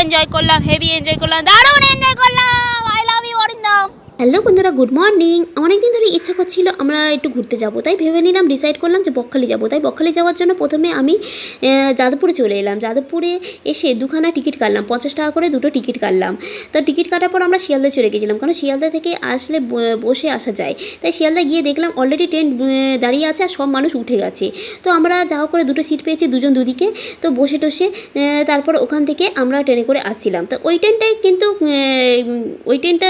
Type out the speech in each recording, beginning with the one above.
Enjoy করলাম heavy enjoy করলাম দারুণ এনজয় করলাম I love you Arindam hello বন্ধুরা গুড মর্নিং অনেকদিন ধরে ইচ্ছা করছিল আমরা একটু ঘুরতে যাব, তাই ভেবে নিলাম ডিসাইড করলাম যে বকখালি যাব। তাই বকখালি যাওয়ার জন্য প্রথমে আমি যাদবপুরে চলে এলাম। যাদবপুরে এসে দুখানা টিকিট কাটলাম, পঞ্চাশ টাকা করে দুটো টিকিট কাটলাম। তো টিকিট কাটার পর আমরা শিয়ালদা চলে গেছিলাম, কারণ শিয়ালদা থেকে আসলে বসে আসা যায়। তাই শিয়ালদা গিয়ে দেখলাম অলরেডি ট্রেন দাঁড়িয়ে আছে আর সব মানুষ উঠে গেছে। তো আমরা যা করে দুটো সিট পেয়েছি দুজন দুদিকে, তো বসে টসে তারপর ওখান থেকে আমরা ট্রেনে করে আসছিলাম। তো ওই ট্রেনটাই কিন্তু ওই ট্রেনটা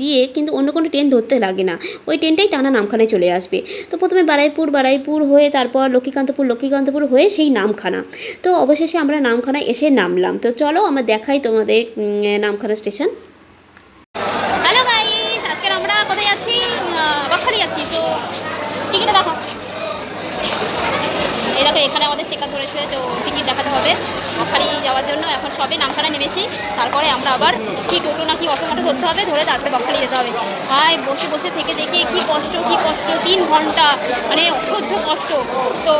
দিয়ে কিন্তু অন্য কোনো ট্রেন ধরতে লাগে না। ওই ট্রেনটাই টানা নামখানায় চলে আসবে। তো প্রথমে বারাইপুর বারাইপুর হয়ে তারপর লক্ষ্মীকান্তপুর লক্ষ্মীকান্তপুর হয়ে সেই নামখানা। তো অবশেষে আমরা নামখানা এসে নামলাম। তো চলো আমার দেখাই তোমাদের নামখানা স্টেশন হ্যালো গাইস আজকে আমরা কোথায় যাচ্ছি? বকখালি যাচ্ছি। তো টিকিটটা দেখো। দেখো এখানে আমাদের চেক আপ ধরেছে, তো টিকিট দেখাতে হবে। বকখালি যাওয়ার জন্য এখন সবে নামখানা নেমেছি, তারপরে আমরা আবার কি টোটো না কি ধরতে হবে, ধরে তারপরে বকখালি যেতে হবে। ভাই, বসে বসে থেকে দেখে কি কষ্ট কি কষ্ট, তিন ঘণ্টা মানে অসহ্য কষ্ট। তো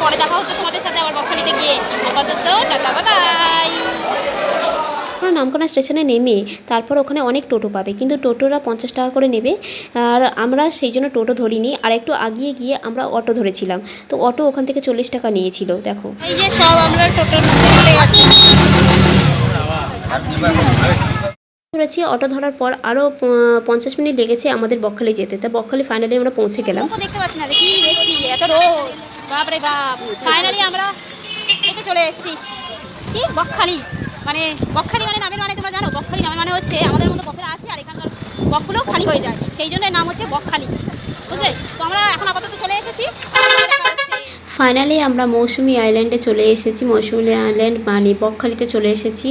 পরে দেখা হচ্ছে তোমাদের সাথে আবার বকখালিতে গিয়ে। আপাতত টাটা বাই আমরা নামখানা স্টেশনে নেমে তারপর ওখানে অনেক টোটো পাবে। কিন্তু টোটোরা পঞ্চাশ টাকা করে নেবে। আর আমরা সেই জন্য টোটো ধরিনি। আর একটু আগিয়ে গিয়ে আমরা অটো ধরেছিলাম। তো অটো ওখান থেকে চল্লিশ টাকা নিয়েছিল দেখো। এই যে সব আমরা টোটোর মধ্যে ধরেছি অটো ধরার পর আরও পঞ্চাশ মিনিট লেগেছে আমাদের বকখালি যেতে। তা বকখালি ফাইনালি আমরা পৌঁছে গেলাম। দেখতে পাচ্ছি না কি দেখছি এত রোদ। বাপরে বাপ। ফাইনালি আমরা চলে এসেছি। কি বকখালি? মানে বকখালি মানে নামের মানে তোমরা জানো, বকখালি নামের মানে হচ্ছে আমাদের মতো বকেরা আছে আর এখানকার বকগুলোও খালি হয়ে যায়। সেই জন্য নাম হচ্ছে বকখালি, বুঝলে? তো আমরা এখন আপাতত চলে এসেছি। ফাইনালি আমরা মৌসুমি আইল্যান্ডে চলে এসেছি। মৌসুমি আইল্যান্ড মানে বকখালিতে চলে এসেছি।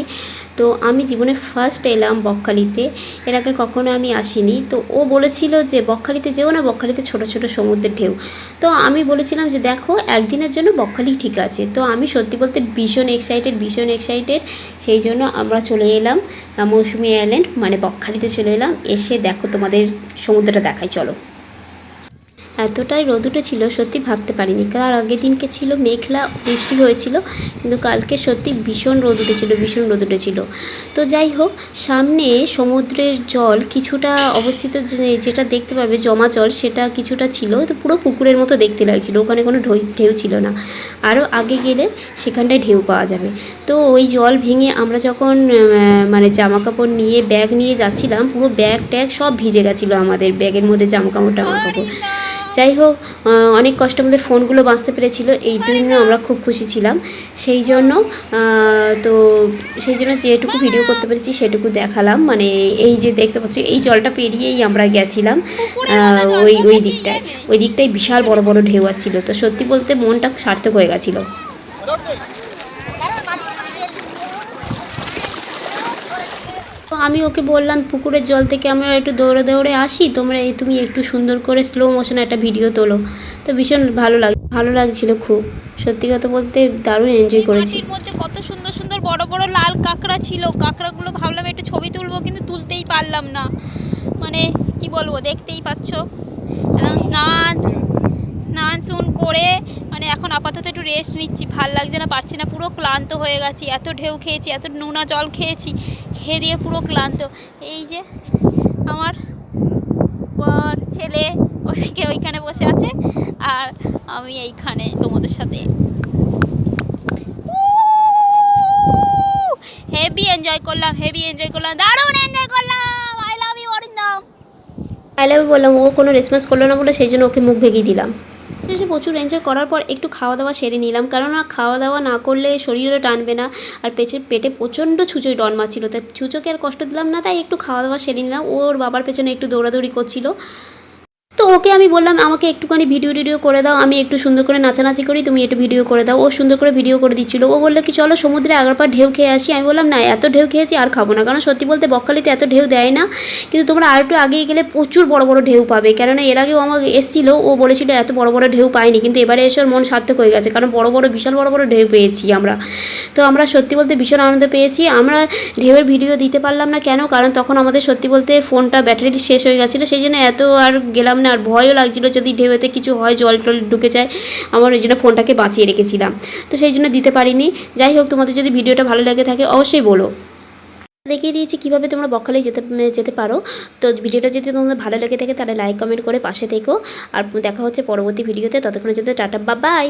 তো আমি জীবনে ফার্স্ট এলাম বকখালিতে। এর আগে কখনো আমি আসিনি। তো ও বলেছিল যে বকখালিতে যেও না, বকখালিতে ছোট ছোট সমুদ্রের ঢেউ। তো আমি বলেছিলাম যে দেখো, একদিনের জন্য বকখালি ঠিক আছে। তো আমি সত্যি বলতে ভীষণ এক্সাইটেড ভীষণ এক্সাইটেড সেই জন্য আমরা চলে এলাম মৌসুমি আইল্যান্ড মানে বকখালিতে চলে এলাম। এসে দেখো তোমাদের সমুদ্রটা দেখাই। চলো। এতটাই রোদ উঠেছিল, সত্যি ভাবতে পারিনি। কার আগের দিনকে ছিল মেঘলা, বৃষ্টি হয়েছিল, কিন্তু কালকে সত্যি ভীষণ রোদ উঠেছিল, ভীষণ রোদ উঠেছিল। তো যাই হোক, সামনে সমুদ্রের জল কিছুটা অবস্থিত যেটা দেখতে পারবে জমা জল, সেটা কিছুটা ছিল। তো পুরো পুকুরের মতো দেখতে লাগছিল, ওখানে কোনো ঢেউ ছিল না। আরও আগে গেলে সেখানটায় ঢেউ পাওয়া যাবে। তো ওই জল ভেঙে আমরা যখন মানে জামা কাপড় নিয়ে ব্যাগ নিয়ে যাচ্ছিলাম, পুরো ব্যাগ ট্যাগ সব ভিজে গেছিল আমাদের, ব্যাগের মধ্যে জামা কাপড় টামা কাপড় যাই হোক অনেক কষ্ট আমাদের ফোনগুলো বাঁচতে পেরেছিল। এই জন্য আমরা খুব খুশি ছিলাম। সেই জন্য তো সেই জন্য যেটুকু ভিডিও করতে পেরেছি সেটুকু দেখালাম। মানে এই যে দেখতে পাচ্ছি এই জলটা পেরিয়েই আমরা গেছিলাম ওই ওই দিকটায়। ওই দিকটায় বিশাল বড় বড় ঢেউ আসছিল। তো সত্যি বলতে মনটা সার্থক হয়ে গেছিল। তো আমি ওকে বললাম পুকুরের জল থেকে আমরা একটু দৌড়ে দৌড়ে আসি। তোমরা এই তুমি একটু সুন্দর করে স্লো মোশনে একটা ভিডিও তোলো। তো ভীষণ ভালো লাগ ভালো লাগছিল খুব। সত্যি কথা বলতে দারুণ এনজয় করেছি। মধ্যে কত সুন্দর সুন্দর বড় বড় লাল কাঁকড়া ছিল। কাঁকড়াগুলো ভাবলাম একটু ছবি তুলবো কিন্তু তুলতেই পারলাম না। মানে কি বলব দেখতেই পাচ্ছ। একদম স্নান স্নান সুন করে মানে এখন আপাতত একটু রেস্ট নিচ্ছি, ভালো লাগছে না, পারছি না, পুরো ক্লান্ত হয়ে গেছি, এত ঢেউ খেয়েছি, এত নোনা জল খেয়েছি, খেয়ে দিয়ে পুরো ক্লান্ত। এই যে আমার বর, ছেলে ওইদিকে ওইখানে বসে আছে, আর আমি এইখানে তোমাদের সাথে। হেভি এনজয় করলাম হেভি এনজয় করলাম, দারুণ এনজয় করলাম! I love you Arindam. তাইলে আমি বললাম, ও কোনো রেসপন্স করল না বলে সেই জন্য ওকে মুখ ভেঙে দিলাম। শেষে প্রচুর এনজয় করার পর একটু খাওয়া দাওয়া সেরে নিলাম। কেননা খাওয়া দাওয়া না করলে শরীরও টানবে না আর পেছে, পেটে প্রচণ্ড ছুঁচোয় ডন মারছিল। তাই ছুঁচোকে আর কষ্ট দিলাম না, তাই একটু খাওয়া দাওয়া সেরে নিলাম। ওর বাবার পেছনে একটু দৌড়াদৌড়ি করছিল। ওকে আমি বললাম, আমাকে একটুখানি ভিডিও টিডিও করে দাও, আমি একটু সুন্দর করে নাচানাচি করি, তুমি একটু ভিডিও করে দাও। ও সুন্দর করে ভিডিও করে দিচ্ছিল। ও বলল কি, চলো সমুদ্রে আগরপার ঢেউ খেয়ে আসি। আমি বললাম, না, এত ঢেউ খেয়েছি আর খাব না। কারণ সত্যি বলতে বকখালিতে এত ঢেউ দেয় না, কিন্তু তোমরা আর একটু আগেই গেলে প্রচুর বড় বড় ঢেউ পাবে। কেননা এর আগেও আমাকে এসেছিল, ও বলেছিল এত বড় বড় ঢেউ পাইনি, কিন্তু এবারে এসে মন সার্থক হয়ে গেছে, কারণ বড় বড়, বিশাল বড় বড় ঢেউ পেয়েছি আমরা। তো আমরা সত্যি বলতে ভীষণ আনন্দ পেয়েছি। আমরা ঢেউয়ের ভিডিও দিতে পারলাম না কেন, কারণ তখন আমাদের সত্যি বলতে ফোনটা ব্যাটারি শেষ হয়ে গেছিল, সেই জন্য এত আর গেলাম না আর ভয়ও লাগছিল যদি ঢেউতে কিছু হয়, জল টল ঢুকে যায়, আমার ওই জন্য ফোনটাকে বাঁচিয়ে রেখেছিলাম। তো সেই জন্য দিতে পারিনি। যাই হোক, তোমাদের যদি ভিডিওটা ভালো লাগে থাকে, অবশ্যই বলো। দেখিয়ে দিয়েছি কীভাবে তোমরা বকখালি যেতে যেতে পারো। তো ভিডিওটা যদি তোমাদের ভালো লেগে থাকে, তাহলে লাইক কমেন্ট করে পাশে থেকো। আর দেখা হচ্ছে পরবর্তী ভিডিওতে। ততক্ষণের জন্য টাটা বা বাই